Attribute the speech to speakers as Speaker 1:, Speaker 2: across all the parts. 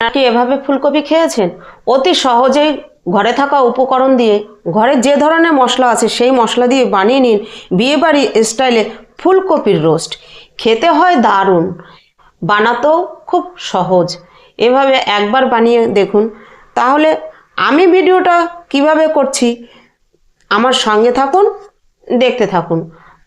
Speaker 1: নাকি এভাবে ফুলকপি খেয়েছেন? অতি সহজেই ঘরে থাকা উপকরণ দিয়ে, ঘরে যে ধরনের মশলা আছে সেই মশলা দিয়ে বানিয়ে নিন বিয়েবাড়ি স্টাইলে ফুলকপির রোস্ট। খেতে হয় দারুণ, বানাতেও খুব সহজ। এভাবে একবার বানিয়ে দেখুন। তাহলে আমি ভিডিওটা কীভাবে করছি আমার সঙ্গে থাকুন, দেখতে থাকুন।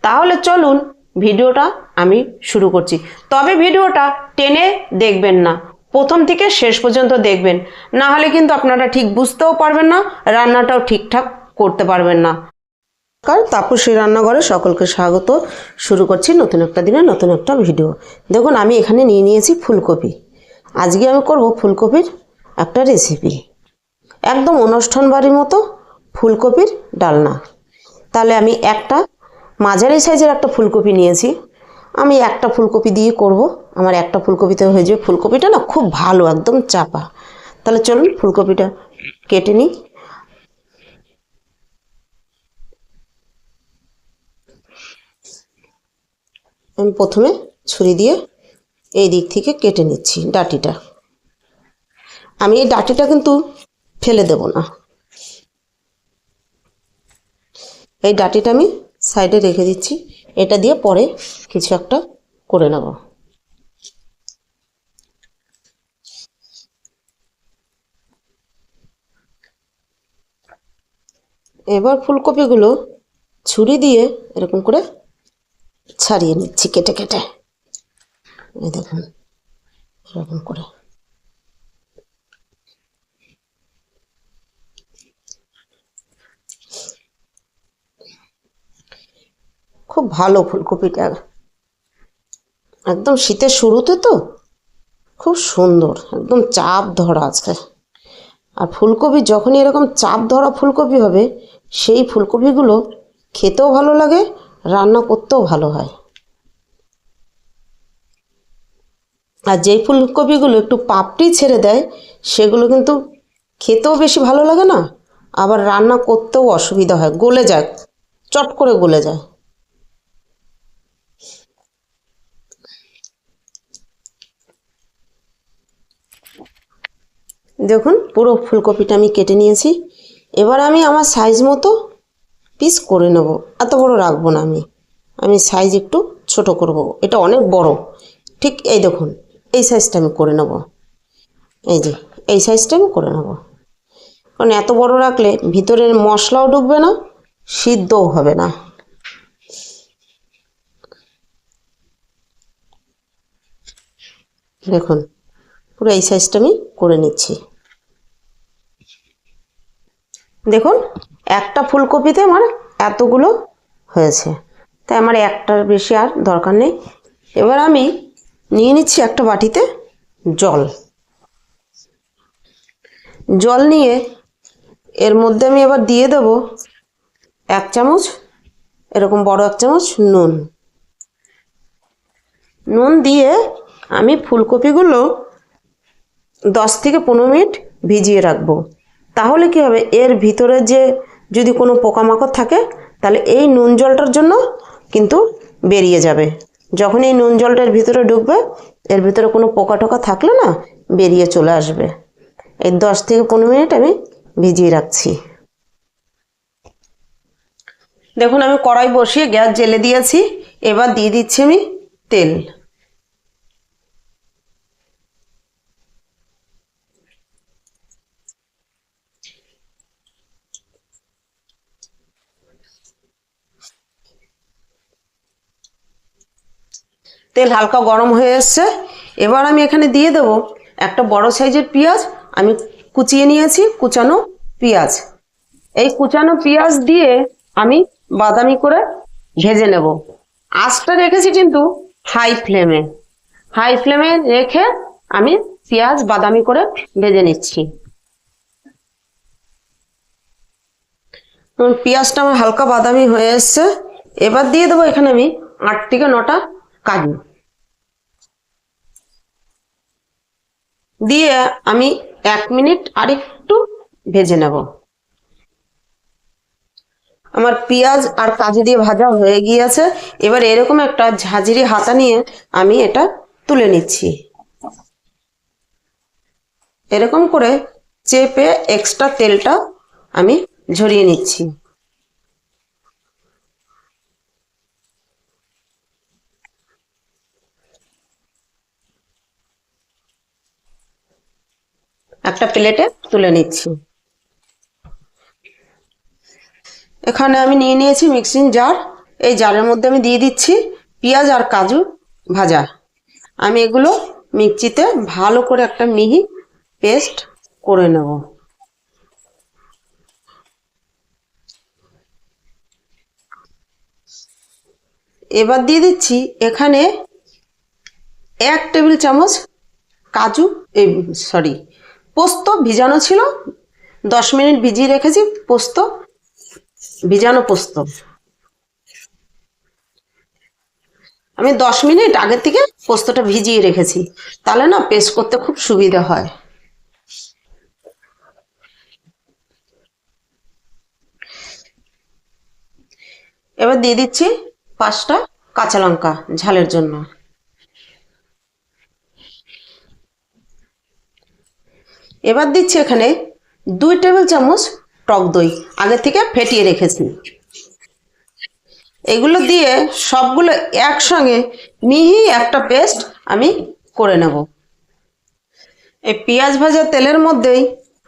Speaker 1: তাহলে চলুন, ভিডিওটা আমি শুরু করছি। তবে ভিডিওটা টেনে দেখবেন না। প্রথম থেকে শেষ পর্যন্ত দেখবেন। না হলে কিন্তু আপনারা ঠিক বুঝতেও পারবেন না, রান্নাটাও ঠিকঠাক করতে পারবেন না। নমস্কার, তাপসী রান্নাঘরে সকলকে স্বাগত। শুরু করছি নতুন একটা দিনে নতুন একটা ভিডিও। দেখুন, আমি এখানে নিয়ে নিয়েছি ফুলকপি। আজকে আমি করব ফুলকপির একটা রেসিপি একদম অনুষ্ঠান বাড়ির মতো ফুলকপির ডালনা। তাহলে আমি একটা মাঝারি সাইজের একটা ফুলকপি নিয়েছি। আমি একটা ফুলকপি দিয়ে করব। আমার একটা ফুলকপিতে হয়ে যাবে ফুলকপিটা না খুব ভালো, একদম চাপা। তাহলে চলুন ফুলকপিটা কেটে নিই। আমি প্রথমে ছুরি দিয়ে এই দিক থেকে কেটে নিচ্ছি ডাটিটা। আমি এই ডাটিটা কিন্তু ফেলে দেব না। এই ডাটিটা আমি সাইডে রেখে দিচ্ছি। এটা দিয়ে পরে কিছু একটা করে নেব। এবার ফুলকপিগুলো ছুরি দিয়ে এরকম করে ছাড়িয়ে নিচ্ছি কেটে কেটে। এই দেখুন, এরকম করে। খুব ভালো ফুলকপিটা। একদম শীতের শুরুতে তো খুব সুন্দর, একদম চাপ ধরা আছে আর ফুলকপি যখনই এরকম চাপ ধরা ফুলকপি হবে সেই ফুলকপিগুলো খেতেও ভালো লাগে, রান্না করতেও ভালো হয়। আর যেই ফুলকপিগুলো একটু পাপড়ি ছেড়ে দেয়, সেগুলো কিন্তু খেতেও বেশি ভালো লাগে না, আবার রান্না করতেও অসুবিধা হয়, গলে যায়, চট করে গলে যায়। দেখুন, পুরো ফুলকপিটা আমি কেটে নিয়েছি। এবার আমি আমার সাইজ মতো পিস করে নেব। এত বড় রাখব না আমি। আমি সাইজ একটু ছোট করব। এটা অনেক বড়। ঠিক এই দেখুন, এই সাইজটা আমি করে নেব। এই যে, এই সাইজটা আমি করে নেব। কারণ এত বড় রাখলে ভিতরের মশলাও ঢুকবে না, সিদ্ধও হবে না। দেখুন, পুরো এই সাইজটা আমি করে নিচ্ছি। একটা ফুলকপিতে আমার এতগুলো হয়েছে। তাই আমার একটার বেশি আর দরকার নেই। এবার আমি নিয়ে নিচ্ছি একটা বাটিতে জল। জল নিয়ে এর মধ্যে আমি এবার দিয়ে দেব এক চামচ, এরকম বড় এক চামচ নুন। নুন দিয়ে আমি ফুলকপিগুলো দশ থেকে পনেরো মিনিট ভিজিয়ে রাখব। তাহলে কি হবে? এর ভিতরে যে যদি কোনো পোকামাকড় থাকে, তাহলে এই নুন জলটার জন্য কিন্তু বেরিয়ে যাবে। যখন এই নুন জলটার ভিতরে ঢুকবে, এর ভিতরে কোনো পোকা টোকা থাকলে না, বেরিয়ে চলে আসবে। এই দশ থেকে পনেরো মিনিট আমি ভিজিয়ে রাখছি। দেখুন, আমি কড়াই বসিয়ে গ্যাস জেলে দিয়েছি। এবার দিয়ে দিচ্ছি আমি তেল। তেল হালকা গরম হয়ে এসছে। এবার আমি এখানে দিয়ে দেব একটা বড় সাইজের পেঁয়াজ। আমি কুচিয়ে নিয়েছি, কুচানো পেঁয়াজ। এই কুচানো পেঁয়াজ দিয়ে আমি বাদামি করে ভেজে নেব। আঁচটা রেখেছি কিন্তু হাই ফ্লেমে। হাই ফ্লেমে রেখে আমি পেঁয়াজ বাদামি করে ভেজে নিচ্ছি। পেঁয়াজটা আমার হালকা বাদামি হয়ে এসছে। এবার দিয়ে দেবো এখানে আমি আট থেকে নটা কাজু। দিয়ে আমি এক মিনিট আর একটু ভেজে নেব। আমার পেঁয়াজ আর কাজু দিয়ে ভাজা হয়ে গিয়েছে। এবার এরকম একটা ঝাঁঝরি হাতা নিয়ে আমি এটা তুলে নিচ্ছি। এরকম করে চেপে এক্সট্রা তেলটা আমি ঝরিয়ে নিচ্ছি। একটা প্লেটে তুলে নিচ্ছি। এখানে আমি নিয়ে নিয়েছি মিক্সিং জার এই জারের মধ্যে আমি দিয়ে দিচ্ছি পেঁয়াজ আর কাজু ভাজা। আমি এগুলো মিক্সিতে ভালো করে একটা মিহি পেস্ট করে নেব। এবার দিয়ে দিচ্ছি এখানে এক টেবিল চামচ কাজু সরি পোস্ত ভিজানো ছিল। দশ মিনিট ভিজিয়ে রেখেছি, পোস্ত, ভিজানো পোস্ত। আমি দশ মিনিট আগের থেকে পোস্তটা ভিজিয়ে রেখেছি। তাহলে না পেস্ট করতে খুব সুবিধা হয়। এবার দিয়ে দিচ্ছি পাঁচটা কাঁচা লঙ্কা ঝালের জন্য। এবার দিচ্ছি এখানে দুই টেবিল চামচ টক দই। আগে থেকে ফেটিয়ে রেখেছি। এগুলো দিয়ে সবগুলো একসঙ্গে মিহি একটা পেস্ট আমি করে নেব। এই পেঁয়াজ ভাজা তেলের মধ্যেই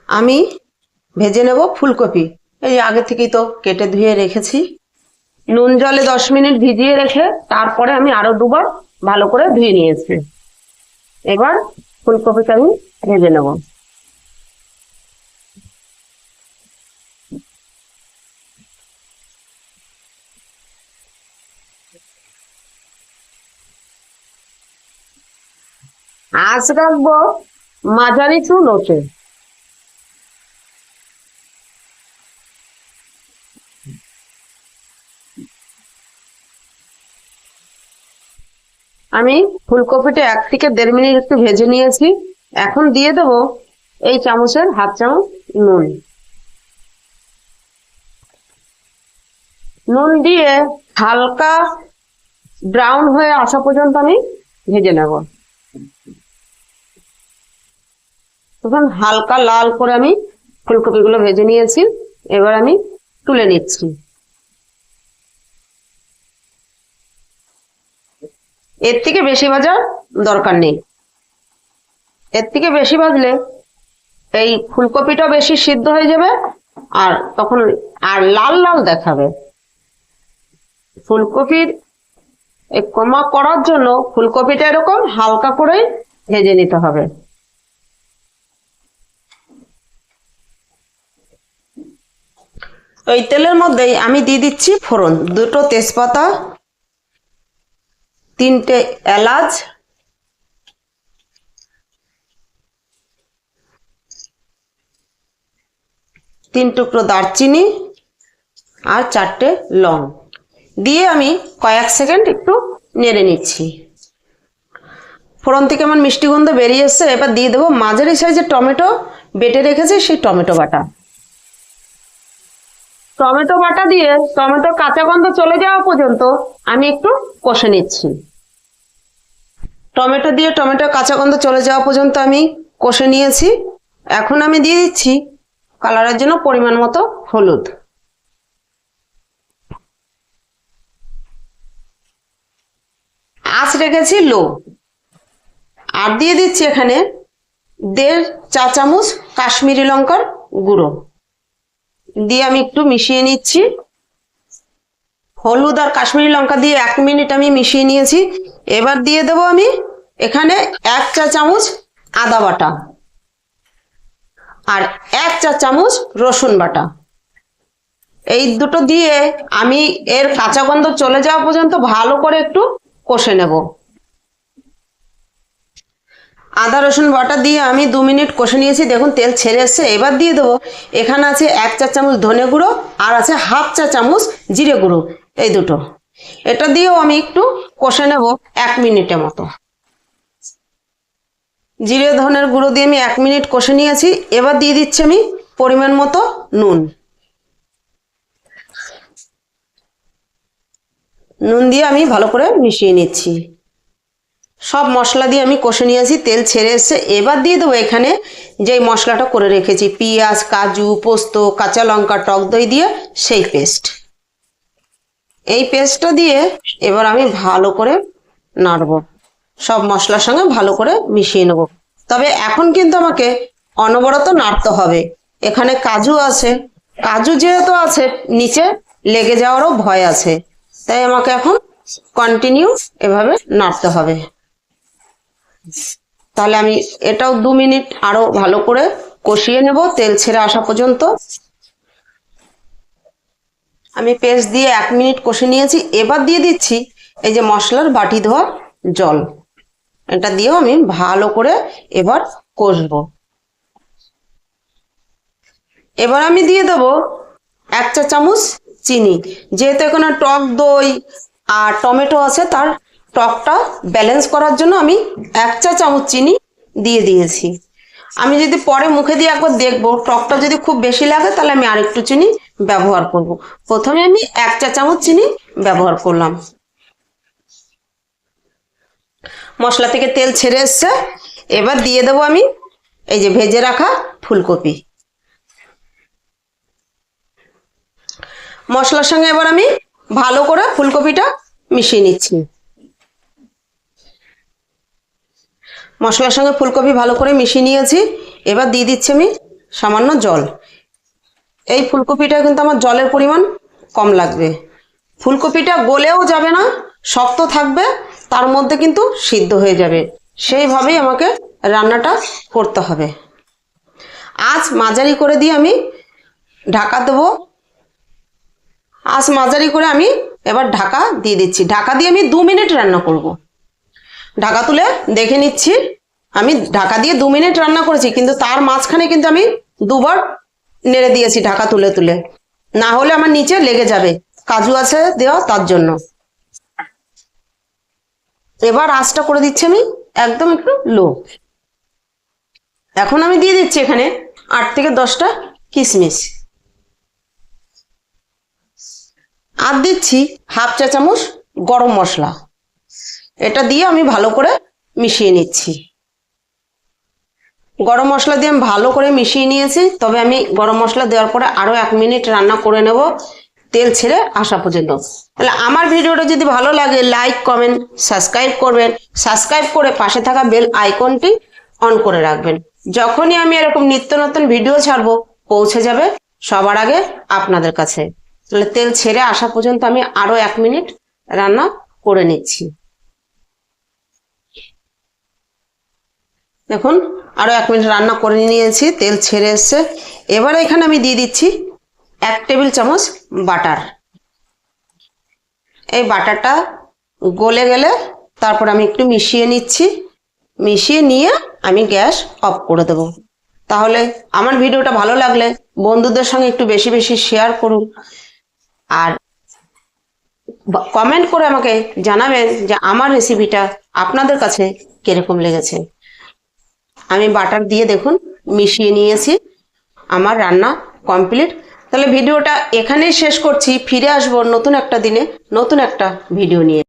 Speaker 1: আমি ভেজে নেব ফুলকপি। এই আগে থেকেই তো কেটে ধুয়ে রেখেছি। নুন জলে দশ মিনিট ভিজিয়ে রেখে তারপরে আমি আরও দুবার ভালো করে ধুয়ে নিয়েছি। এবার ফুলকপিটা আমি ভেজে নেব। আঁচ রাখব মাঝারি টু লোটে আমি ফুলকপিটা এক থেকে দেড় মিনিট একটু ভেজে নিয়েছি। এখন দিয়ে দেব এই চামচের হাত চামচ নুন। নুন দিয়ে হালকা ব্রাউন হয়ে আসা পর্যন্ত আমি ভেজে নেব। তখন হালকা লাল করে আমি ফুলকপিগুলো ভেজে নিয়েছি। এবার আমি তুলে নিচ্ছি। এর থেকে বেশি ভাজার দরকার নেই। এর থেকে বেশি ভাজলে এই ফুলকপিটা বেশি সিদ্ধ হয়ে যাবে আর তখন আর লাল লাল দেখাবে। ফুলকপির কমা করার জন্য ফুলকপিটা এরকম হালকা করে ভেজে নিতে হবে। ওই তেলের মধ্যেই আমি দিয়ে দিচ্ছি ফোড়ন। দুটো তেজপাতা, তিনটে এলাচ, তিন টুকরো দারচিনি আর চারটে লং। দিয়ে আমি কয়েক সেকেন্ড একটু নেড়ে নিচ্ছি। ফোড়ন থেকে আমার মিষ্টি গন্ধ বেরিয়ে এসছে। এবার দিয়ে দেবো মাঝারি সাইজের টমেটো। বেটে রেখেছি সেই টমেটো বাটা। টমেটো বাটা দিয়ে টমেটো কাঁচা গন্ধ চলে যাওয়া পর্যন্ত আমি একটু কষে নিচ্ছি। টমেটো দিয়ে টমেটো কাঁচা গন্ধ চলে যাওয়া পর্যন্ত আমি কষে নিয়েছি। এখন আমি দিয়ে দিচ্ছি কালারের জন্য পরিমাণ মতো হলুদ। আঁচ রেখেছি লো আর দিয়ে দিচ্ছি এখানে দেড় চা চামচ কাশ্মীরি লঙ্কার গুঁড়ো। দিয়ে আমি একটু মিশিয়ে নিচ্ছি। হলুদ আর কাশ্মীরি লঙ্কা দিয়ে এক মিনিট আমি মিশিয়ে নিয়েছি। এবার দিয়ে দেব আমি এখানে এক চা চামচ আদা বাটা আর এক চা চামচ রসুন বাটা। এই দুটো দিয়ে আমি এর কাঁচা গন্ধ চলে যাওয়া পর্যন্ত ভালো করে একটু কষে নেব। আদা, রসুন বাটা দিয়ে আমি দু মিনিট কষে নিয়েছি। দেখুন, তেল ছেড়ে এসছে। এবার দিয়ে দেবো। এখানে আছে এক চা চামচ ধনে গুঁড়ো আর আছে হাফ চা চামচ জিরে গুঁড়ো। এই দুটো। এটা দিয়েও আমি একটু কষে নেব এক মিনিটের মতো। জিরে, ধনের গুঁড়ো দিয়ে আমি এক মিনিট কষে নিয়েছি। এবার দিয়ে দিচ্ছি আমি পরিমাণ মতো নুন। নুন দিয়ে আমি ভালো করে মিশিয়ে নিচ্ছি। সব মশলা দিয়ে আমি কষে নিয়েছি, তেল ছেড়ে এসছে। এবার দিয়ে দেবো এখানে যেই মশলাটা করে রেখেছি, পেঁয়াজ, কাজু, পোস্ত, কাঁচা লঙ্কা, টক দই দিয়ে সেই পেস্ট। এই পেস্টটা দিয়ে এবার আমি ভালো করে নাড়বো। সব মশলার সঙ্গে ভালো করে মিশিয়ে নেব। তবে এখন কিন্তু আমাকে অনবরত নাড়তে হবে। এখানে কাজু আছে। কাজু যেহেতু আছে, নিচে লেগে যাওয়ারও ভয় আছে। তাই আমাকে এখন কন্টিনিউ এভাবে নাড়তে হবে। তাহলে আমি এটাও দু মিনিট আরও ভালো করে কষিয়ে নেব, তেল ছেড়ে আসা পর্যন্ত। আমি পেস্ট দিয়ে এক মিনিট কষে নিয়েছি। এবার দিয়ে দিচ্ছি এই যে মশলার বাটি ধোয়া জল। এটা দিয়েও আমি ভালো করে এবার কষবো। এবার আমি দিয়ে দেবো এক চা চামচ চিনি। যেহেতু এখানে টক দই আর টমেটো আছে, তার টকটা ব্যালেন্স করার জন্য আমি এক চা চামচ চিনি দিয়ে দিয়েছি। আমি যদি পরে মুখে দিয়ে একবার দেখব টকটা যদি খুব বেশি লাগে, তাহলে আমি আরেকটু চিনি ব্যবহার করব। প্রথমে আমি এক চা চামচ চিনি ব্যবহার করলাম। মশলা থেকে তেল ছেড়ে এসছে। এবার দিয়ে দেবো আমি এই যে ভেজে রাখা ফুলকপি। মশলার সঙ্গে এবার আমি ভালো করে ফুলকপিটা মিশিয়ে নিচ্ছি। মশলার সঙ্গে ফুলকপি ভালো করে মিশিয়ে নিয়েছি। এবার দিয়ে দিচ্ছি আমি সামান্য জল। এই ফুলকপিটা কিন্তু আমার জলের পরিমাণ কম লাগবে। ফুলকপিটা গলেও যাবে না, শক্ত থাকবে, তার মধ্যে কিন্তু সিদ্ধ হয়ে যাবে। সেইভাবেই আমাকে রান্নাটা করতে হবে। আজ মাঝারি করে দিয়ে আমি ঢাকা দেবো। আজ মাঝারি করে আমি এবার ঢাকা দিয়ে দিচ্ছি। ঢাকা দিয়ে আমি দু মিনিট রান্না করব। ঢাকা তুলে দেখে নিচ্ছি। আমি ঢাকা দিয়ে দু মিনিট রান্না করেছি, কিন্তু তার মাঝখানে কিন্তু আমি দুবার নেড়ে দিয়েছি ঢাকা তুলে তুলে। না হলে আমার নিচে লেগে যাবে। কাজু আছে দেওয়া তার জন্য। এবার আঁচটা করে দিচ্ছি আমি একদম একটু লো। এখন আমি দিয়ে দিচ্ছি এখানে আট থেকে দশটা কিশমিশ। আর দিচ্ছি হাফ চা চামচ গরম মশলা। এটা দিয়ে আমি ভালো করে মিশিয়ে নিচ্ছি। গরম মশলা দিয়ে আমি ভালো করে মিশিয়ে নিয়েছি, তবে আমি গরম মশলা দেওয়ার পরে আরও এক মিনিট রান্না করে নেব তেল ছেড়ে আসা পর্যন্ত। তাহলে আমার ভিডিওটা যদি ভালো লাগে লাইক কমেন্ট সাবস্ক্রাইব করবেন। সাবস্ক্রাইব করে পাশে থাকা বেল আইকনটি অন করে রাখবেন। যখনই আমি এরকম নিত্য নতুন ভিডিও ছাড়বো, পৌঁছে যাবে সবার আগে আপনাদের কাছে। তাহলে তেল ছেড়ে আসা পর্যন্ত আমি আরও এক মিনিট রান্না করে নিচ্ছি। দেখুন, আরও এক মিনিট রান্না করে নিয়েছি, তেল ছেড়ে এসছে। এবার এখানে আমি দিয়ে দিচ্ছি এক টেবিল চামচ বাটার। এই বাটারটা গলে গেলে তারপর আমি একটু মিশিয়ে নিচ্ছি। মিশিয়ে নিয়ে আমি গ্যাস অফ করে দেবো। তাহলে আমার ভিডিওটা ভালো লাগলে বন্ধুদের সঙ্গে একটু বেশি বেশি শেয়ার করুন। আর কমেন্ট করে আমাকে জানাবেন যে আমার রেসিপিটা আপনাদের কাছে কীরকম লেগেছে। আমি বাটার দিয়ে দেখুন মিশিয়ে নিয়েছি। আমার রান্না কমপ্লিট। তাহলে ভিডিওটা এখানেই শেষ করছি। ফিরে আসব নতুন একটা দিনে, নতুন একটা ভিডিও নিয়ে।